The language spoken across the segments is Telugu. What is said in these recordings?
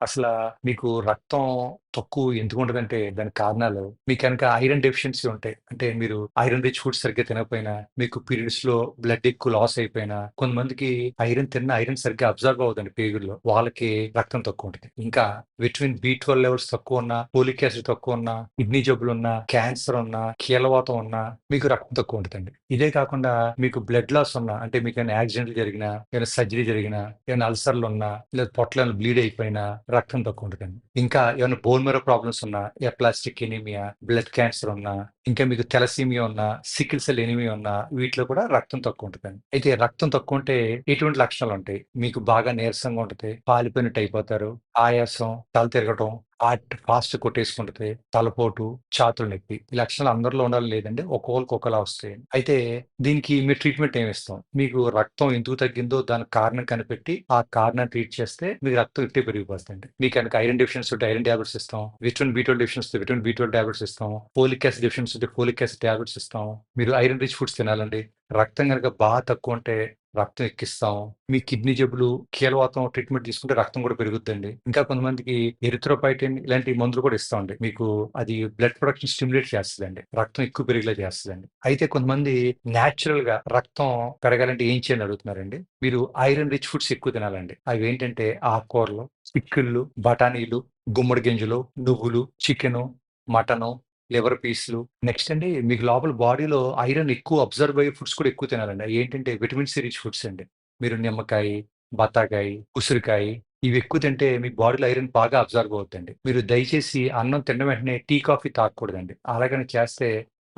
అసలా మీకు రక్తం తక్కువ ఎందుకు ఉండదంటే దాని కారణాలు మీకు కనుక ఐరన్ డెఫిషియన్సీ ఉంటాయి. అంటే మీరు ఐరన్ రిచ్ ఫుడ్ సరిగ్గా తినకపోయినా, మీకు పీరియడ్స్‌లో బ్లడ్ ఎక్కువ లాస్ అయిపోయినా, కొంతమందికి ఐరన్ తిన్న ఐరన్ సరిగ్గా అబ్జర్వ్ అవ్వదండి పేగుల్లో. వాళ్ళకి రక్తం తక్కువ ఉంటుంది ఇంకా విటమిన్ బి12 లెవెల్స్ తక్కువ ఉన్నా, పోలిక్ యాసిడ్ తక్కువ ఉన్నా, కిడ్నీ జబ్బులు ఉన్నా క్యాన్సర్ ఉన్నా, కీలవాతం ఉన్నా మీకు రక్తం తక్కువ ఉంటుందండి ఇదే కాకుండా మీకు బ్లడ్ లాస్ ఉన్నా అంటే మీకు ఏమైనా యాక్సిడెంట్లు జరిగినా, ఏమైనా సర్జరీ జరిగినా, ఏమైనా అల్సర్‌లు ఉన్నా, లేదా పొట్టలో బ్లీడ్ అయిపోయినా రక్తం తక్కువ ఉంటుందండి ఇంకా ఏమైనా బోన్ మెరో ప్రాబ్లమ్స్ ఉన్నా, ఎప్లాస్టిక్ ఎనీమియా, బ్లడ్ క్యాన్సర్ ఉన్నా, ఇంకా మీకు తెలసీమియా ఉన్నా, సికిల్ సెల్ ఎనీమియా ఉన్నా వీటిలో కూడా రక్తం తక్కువ ఉంటుంది అయితే రక్తం తక్కువ ఉంటే ఎటువంటి లక్షణాలు ఉంటాయి? మీకు బాగా నీరసంగా ఉంటుంది పాలిపోయినట్టు అయిపోతారు, ఆయాసం, తల తిరగటం, హార్ట్ ఫాస్ట్ కొట్టేసుకుంటుంది తలపోటు, చాతులు నొప్పి. ఈ లక్షణాలు అందరిలో ఉండాలి లేదండి. ఒక్కొక్కరికి ఒకలా వస్తాయి. అయితే దీనికి మీరు ట్రీట్మెంట్ ఏమి ఇస్తాం? మీకు రక్తం ఎందుకు తగ్గిందో దానికి కారణం కనిపెట్టి, ఆ కారణం ట్రీట్ చేస్తే మీకు రక్తం ఇట్టే పెరిగిపోతుంది మీకు కనుక ఐరన్ డిఫిషియన్స్ ఉంటే ఐరన్ టాబ్లెట్స్ ఇస్తాం. విటమిన్ బి12 డెఫిషియన్సీ ఉంటే విటమిన్ బి12 టాబ్లెట్స్ ఇస్తాం. ఫోలిక్ యాసిడ్ డెఫిషియన్సీ ఉంటే ఫోలిక్ యాసిడ్ టాబ్లెట్స్ ఇస్తాం. మీరు ఐరన్ రిచ్ ఫుడ్స్ తినాలండి. రక్తం కనుక బాగా తక్కువ ఉంటే రక్తం ఎక్కిస్తాం. మీ కిడ్నీ జబ్బులు, కీలవాతం ట్రీట్మెంట్ తీసుకుంటే రక్తం కూడా పెరుగుద్దండి. ఇంకా కొంతమందికి ఎరిథ్రోపైటిన్ ఇలాంటి మందులు కూడా ఇస్తామండి. మీకు అది బ్లడ్ ప్రొడక్షన్ స్టిమ్యులేట్ చేస్తుందండి రక్తం ఎక్కువ పెరిగేలా చేస్తుందండి అయితే కొంతమంది నేచురల్‌గా రక్తం పెరగాలంటే ఏం చేయాలని అడుగుతున్నారండి. మీరు ఐరన్ రిచ్ ఫుడ్స్ ఎక్కువ తినాలండి. అవి ఏంటంటే ఆకుకూరలు, చిక్కుళ్ళు, బఠానీలు, గుమ్మడి గింజలు, నువ్వులు, చికెను, మటను, లివర్ పీస్లు నెక్స్ట్ అండి మీకు లోపల బాడీలో ఐరన్ ఎక్కువ అబ్జర్వ్ అయ్యే ఫుడ్స్ కూడా ఎక్కువ తినాలండి. ఏంటంటే విటమిన్ సి రిచ్ ఫుడ్స్ అండి. మీరు నిమ్మకాయ, బత్తాకాయ, ఉసిరికాయ ఇవి ఎక్కువ తింటే మీ బాడీలో ఐరన్ బాగా అబ్జర్వ్ అవుద్దండి. మీరు దయచేసి అన్నం తిన్న వెంటనే టీ, కాఫీ తాగకూడదండి. అలాగని చేస్తే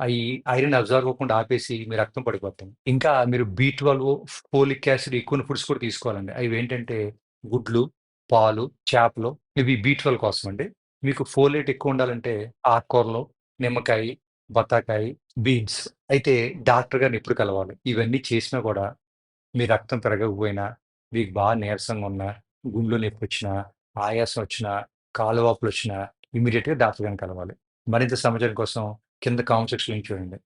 అవి ఐరన్ అబ్జర్వ్ అవ్వకుండా ఆపేసి మీ రక్తం పడిపోతుంది. ఇంకా మీరు బి12, ఫోలిక్ యాసిడ్ ఎక్కువ ఫుడ్స్ కూడా తీసుకోవాలండి. అవి ఏంటంటే గుడ్లు, పాలు, చేపలు ఇవి బి12 కోసం అండి. మీకు ఫోలేట్ ఎక్కువ ఉండాలంటే ఆకుకూరలు, నిమ్మకాయ, బత్తాకాయ, బీన్స్. అయితే డాక్టర్ గారిని ఎప్పుడు కలవాలి? ఇవన్నీ చేసినా కూడా మీ రక్తం పెరగకపోయినా, మీకు బాగా నీరసంగా ఉన్నా, గుండెలో నొప్పొచ్చినా, ఆయాసం వచ్చినా, కాలువాపులు వాపులొచ్చినా ఇమ్మీడియేట్‌గా డాక్టర్ గారిని కలవాలి. మరింత సమాచారం కోసం కింద కామెంట్ సెక్షన్‌లో చూడండి.